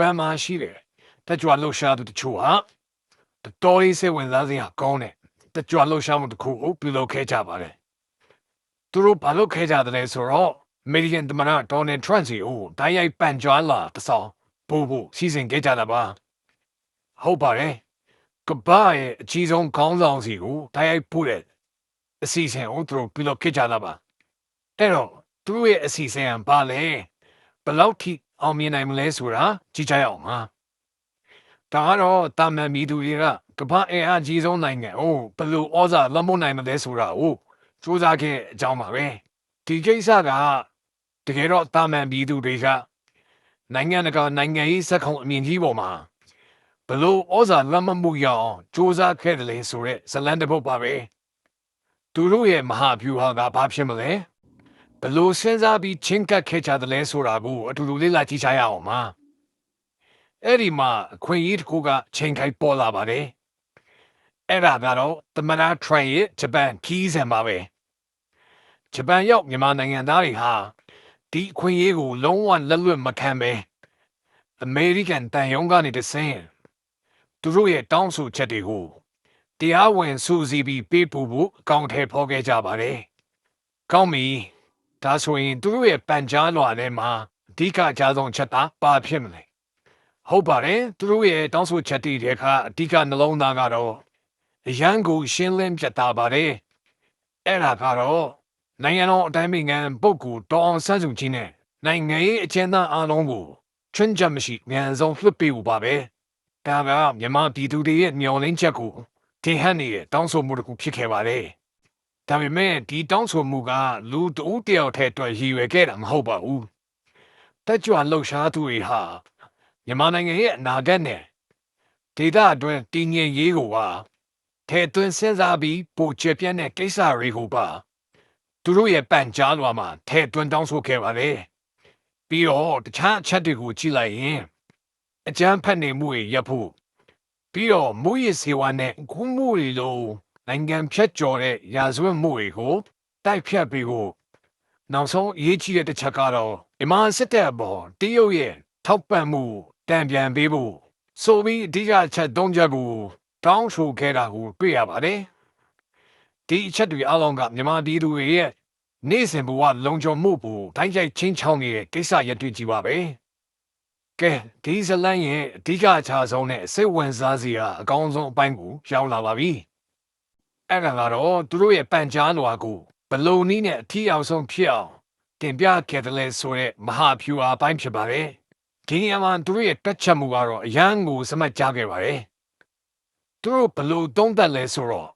ပန်မှာရှိတယ်တက်ကြွလှုပ်ရှားသူတချို့ဟာတော်တော်လေးစိတ်ဝင်စားစရာကောင်းတယ်တက်ကြွလှုပ်ရှားမှုတစ်ခုကိုပြုလုပ်ခဲ့ကြပါတယ်သူတို့ဘာလုပ်ခဲ့ကြတယ်လဲဆိုတော့အမေရိကန်သမ္မတဒေါ်နယ်ထရန့်စီကိုတိုင်းရိုက်ပန်ကြွားလာတစောင်းပို့ဖို့စီစဉ်ခဲ့ကြတာပါဟုတ်ပါတယ်ကမ္ဘာရဲ့အကြီးဆုံးခေါင်းဆောင်စီကိုတိုင်းရိုက်ပို့တဲ့အစီအစဉ်ကိုသူတို့ပြုလုပ်ခဲ့ကြတာပါတဲ့တော့သူတို့ရဲ့အစီအစဉ်ကဘာလဲဘယ်လောက်ထိ အောင်မြင်နိုင်မလဲဆိုတာကြည့်ကြရအောင်ပါဒါကတော့တာမန်မီသူတွေကကမ္ဘာအင်အားကြီးဆုံးနိုင်ငံကိုဘယ်လိုဩဇာလွှမ်းမိုးနိုင်မလဲဆိုတာကိုစူးစမ်းခဲ့အကြောင်းပါပဲဒီကိစ္စကတကယ်တော့တာမန်မီသူတွေကနိုင်ငံတကာနိုင်ငံရေးစက်ခုံအမြင့်ကြီးပေါ်မှာဘယ်လိုဩဇာလွှမ်းမိုးမှုရအောင်စူးစမ်းခဲ့တယ်လဲဆိုရက်ဇလန်တပုတ်ပါပဲသူတို့ရဲ့မဟာဗျူဟာကဘာဖြစ်မလဲ ဘယ်လိုစဉ်းစားပြီးချင်းကပ်ခဲ့ကြတယ်လဲဆိုတာကိုအတူတူလေ့လာကြည့်ချရအောင်ပါအဲ့ဒီမှာအခွင့်အရေးတစ်ခုကချိန်ခိုက်ပေါ်လာပါတယ်အဲ့ဒါကတော့သမနာထရန်ရဲ့ဂျပန်ခီးစံပါပဲဂျပန်ရောက်မြန်မာနိုင်ငံသားတွေဟာဒီအခွင့်အရေးကိုလုံးဝလက်လွတ်မခံပဲအမေရိကန်တန်ယုံကနေတဆင်းသူတို့ရဲ့တောင်းဆိုချက်တွေကိုတရားဝင်စူးစီးပြီးပေးပို့ဖို့အကောင့်ထဲဖော်ခဲ့ကြပါတယ်ကောင်းပြီ ဒါဆိုရင်သူတို့ရဲ့ပန်ကြားလွှာထဲမှာအဓိကအကြဆုံးချက်သားပါဖြစ်မလဲဟုတ်ပါတယ်သူတို့ရဲ့တောင်းဆိုချက်တွေတဲ့အခါအဓိကနှလုံးသားကတော့အရန်ကိုရှင်းလင်းပြတ်သားပါတယ်အဲ့ဒါကတော့နိုင်ငံတော်အတိုင်းအမြံပုဂ္ဂိုလ်တော်အောင်ဆန်းစုကြည်နဲ့နိုင်ငံရေးအကျဉ်းသားအားလုံးကိုချွန်းချက်မရှိအမြန်ဆုံးလွှတ်ပေးဖို့ပါပဲဒါကမြန်မာပြည်သူတွေရဲ့မျှော်လင့်ချက်ကိုတင်ဟန်နေတဲ့တောင်းဆိုမှုတစ်ခုဖြစ်ခဲ့ပါတယ် ဒါပေမဲ့ဒီတောင်းဆိုမှုကလူတဦးတယောက်ထဲအတွက်ရည်ရွယ်ခဲ့တာမဟုတ်ပါဘူးတက်ကြွလှုပ်ရှားသူတွေဟာမြန်မာနိုင်ငံရဲ့အနာဂတ်နဲ့ဒေသအတွင်းတည်ငြိမ်ရေးကိုပါထဲသွင်းစဉ်းစားပြီးပိုချပြန့်တဲ့ကိစ္စတွေကိုပါသူတို့ရဲ့ပန့်ကြားလွှာမှာထဲသွင်းတောင်းဆိုခဲ့ပါတယ်ပြီးတော့တခြားအချက်တွေကိုကြည့်လိုက်ရင်အကြမ်းဖက်နေမှုတွေရပ်ဖို့ပြီးတော့မူရစ်စေဝါနဲ့ခုမှုတွေလို နိုင်ငံဖြတ်ကျော်တဲ့ရာဇဝတ်မှုတွေကိုတိုက်ဖြတ်ပြီးဖို့နောက်ဆုံးအရေးကြီးတဲ့တစ်ချက်ကတော့မြန်မာစစ်တပ်အပေါ်တရုတ်ရဲ့ထောက်ပံ့မှုတံပြန်ပေးဖို့ဆိုပြီးအဓိကအချက်သုံးချက်ကိုတောင်းဆိုခဲ့တာကိုတွေ့ရပါတယ်ဒီအချက်တွေအလုံးကမြန်မာပြည်သူတွေရဲ့နေ့စဉ်ဘဝလုံခြုံမှုကိုတိုင်းကျိုက်ချင်းချောင်းနေတဲ့ကိစ္စရပ်တွေကြီးပါပဲကဲဒီဇလန်ရဲ့အဓိကအချာဆုံးနဲ့စိတ်ဝင်စားစရာအကောင်းဆုံးအပိုင်းကိုရောက်လာပါပြီ အဲ့ဒါကတော့သူတို့ရဲ့ပန်ကြားလွာကိုဘလုံနည်းနဲ့အထီအောင်ဆုံးဖြစ်အောင်တင်ပြခဲ့တယ်လဲဆိုတဲ့မဟာဖြူအားပိုင်းဖြစ်ပါတယ်ဒီနေရာမှာသူတို့ရဲ့တက်ချက်မှုကတော့အရန်ကိုစမှတ်ကြားခဲ့ပါတယ်သူတို့ဘလို့တုံးတက်လဲဆိုတော့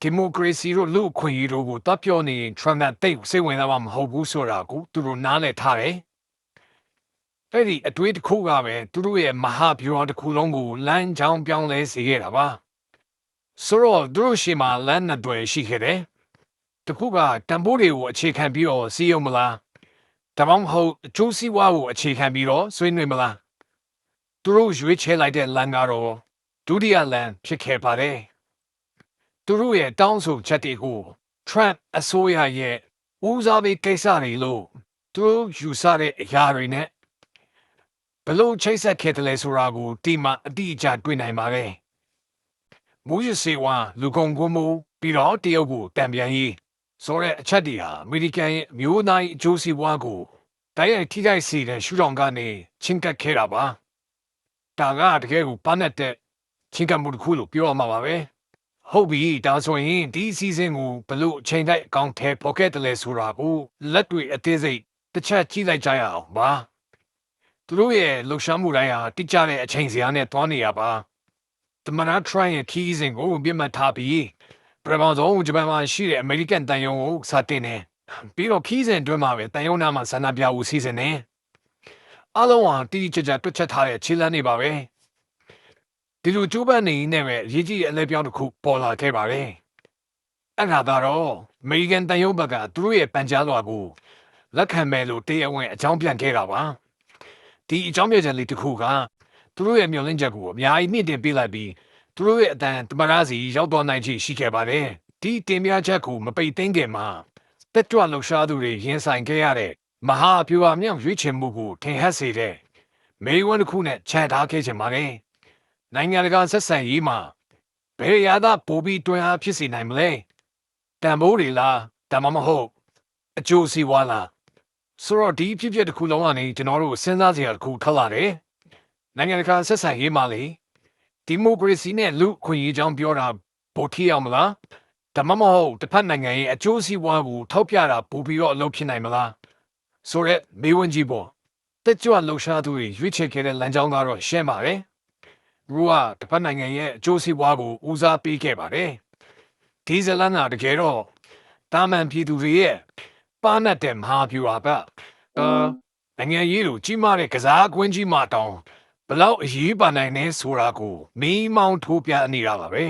ဒီမိုကရေစီတို့လူ့အခွင့်အရေးတို့ကိုတပ်ပြောနေရင်ထရမ်ပ်တိတ်စိတ်ဝင်စားမှာမဟုတ်ဘူးဆိုတာကိုသူတို့နားလည်ထားတယ်အဲ့ဒီအတွေးတစ်ခုကပဲသူတို့ရဲ့မဟာဗျူဟာတစ်ခုလုံးကိုလမ်းကြောင်းပြောင်းလဲစေခဲ့တာပါ ဆိုတော့သူတို့ရှိမှလမ်းနှစ်တွေရှိခဲ့တယ်တစ်ခုကတံပိုးတွေကိုအခြေခံပြီးတော့စီးရုံမလားဒါမှမဟုတ်အကျိုးစီးပွားကိုအခြေခံပြီးတော့ဆွေးနွေးမလားသူတို့ရွေးချယ်လိုက်တဲ့လမ်းကတော့ဒုတိယလမ်းဖြစ်ခဲ့ပါတယ်သူတို့ရဲ့တောင်းဆိုချက်တွေကို Trump အစိုးရရဲ့ဦးစားပေးကိစ္စတွေလို့သူတို့ယူဆတဲ့အရာတွေနဲ့ဘလို့ချိတ်ဆက်ခဲ့တယ်လဲဆိုတာကိုဒီမှာအတိအကျတွေ့နိုင်ပါတယ် မူရစေဝါလူကုန်ကူးမှုပြီးတော့တရုတ်ကိုတံပြန်ရေးဆိုတဲ့အချက်တွေဟာအမေရိကန်ရဲ့အမျိုးသားရေးအကျိုးစီးပွားကိုတိုက်ရိုက်ထိခိုက်စေတဲ့ရှုထောင့်ကနေချင်းကပ်ခဲ့တာပါဒါကတကယ်ကိုပန်းနဲ့တဲ့ချင်းကပ်မှုတစ်ခုလို့ပြောရမှာပါပဲဟုတ်ပြီဒါဆိုရင်ဒီအစည်းအဝေးကိုဘလို့အချိန်တိုင်းအကောင့်ထဲပေါ်ခဲ့တယ်လဲဆိုတာကိုလက်တွေအသေးစိတ်တစ်ချက်ကြည့်လိုက်ကြရအောင်ပါသူတို့ရဲ့လှုပ်ရှားမှုတိုင်းဟာတိကျတဲ့အချိန်စရာနဲ့တွားနေရပါ တမနာ try ရဲ့ key စဉ်ကိုပြတ်မှတ်ထားပြီးပရမောင်ဆုံးဂျပန်မှာရှိတဲ့အမေရိကန်တန်ယုံကိုစတင်နေပြီးတော့ခီးစဉ်အတွင်းမှာပဲတန်ယုံနာမှာဆန္ဒပြဖို့စီစဉ်နေအလုံးဟာတိတိကျကျတွက်ချက်ထားတဲ့ခြေလမ်းတွေပါပဲဒီလိုကျိုးပန်းနေနေပဲရေးကြီးတဲ့အလဲပြောင်းတစ်ခုပေါ်လာခဲ့ပါတယ်အဲ့ဒါကတော့အမေရိကန်တန်ယုံဘက်ကသူတို့ရဲ့ပန်ကြားလွှာကိုလက်ခံမယ်လို့တရားဝင်အကြောင်းပြန်ခဲ့တာပါဒီအကြောင်းပြချက်လေးတစ်ခုက သူတို့ရဲ့မျှော်လင့်ချက်ကိုအများကြီးမြင့်တင်ပေးလိုက်ပြီးသူတို့ရဲ့အတန်တမရစီရောက်တော်နိုင်ချေရှိခဲ့ပါတယ်ဒီတင်ပြချက်ကိုမပိတ်သိမ်းခင်မှာတက်ကြွလှူရှားသူတွေရင်ဆိုင်ခဲ့ရတဲ့မဟာပြူဟာမြောက်ရွေးချယ်မှုကိုထင်ဟပ်စေတဲ့မေးခွန်းတစ်ခုနဲ့ခြံထားခဲ့ချင်ပါတယ်နိုင်ငံတကာဆက်ဆံရေးမှာဘယ်ရသာပိုပြီးတွင်အားဖြစ်စေနိုင်မလဲတန်ဖိုးတွေလားတမမဟုတ်အကျိုးစီးပွားလားဆိုတော့ဒီဖြစ်ဖြစ်တစ်ခုလုံးကနေကျွန်တော်တို့စဉ်းစားစရာတစ်ခုထွက်လာတယ် နိုင်ငံတကာဆက်ဆံရေးမှာလေဒီမိုကရေစီနဲ့လူ့အခွင့်အရေးကြောင်းပြောတာပိုထီအောင်မလားဒါမှမဟုတ်တစ်ဖက်နိုင်ငံရဲ့အကျိုးစီးပွားကိုထောက်ပြတာပိုပြီးတော့အလုပ်ဖြစ်နိုင်မလားဆိုရက်မေးဝင်ကြည့်ပေါ့တက်ကြွလှူရှားသူတွေရွေးချယ်ခဲ့တဲ့လမ်းကြောင်းကတော့ရှင်းပါတယ်ရူကတစ်ဖက်နိုင်ငံရဲ့အကျိုးစီးပွားကိုဦးစားပေးခဲ့ပါတယ်ဒီဇလန်ကတကယ်တော့တာမန်ပြည်သူတွေရဲ့ပါနတ်တဲ့မဟာဗျူဟာပဲအာနိုင်ငံရေးလိုကြီးမားတဲ့ကစားကွင်းကြီးမှတောင် ဘလောက်အရေးပါနိုင်နေဆိုတာကိုမီးမောင်းထိုးပြနေတာပါပဲ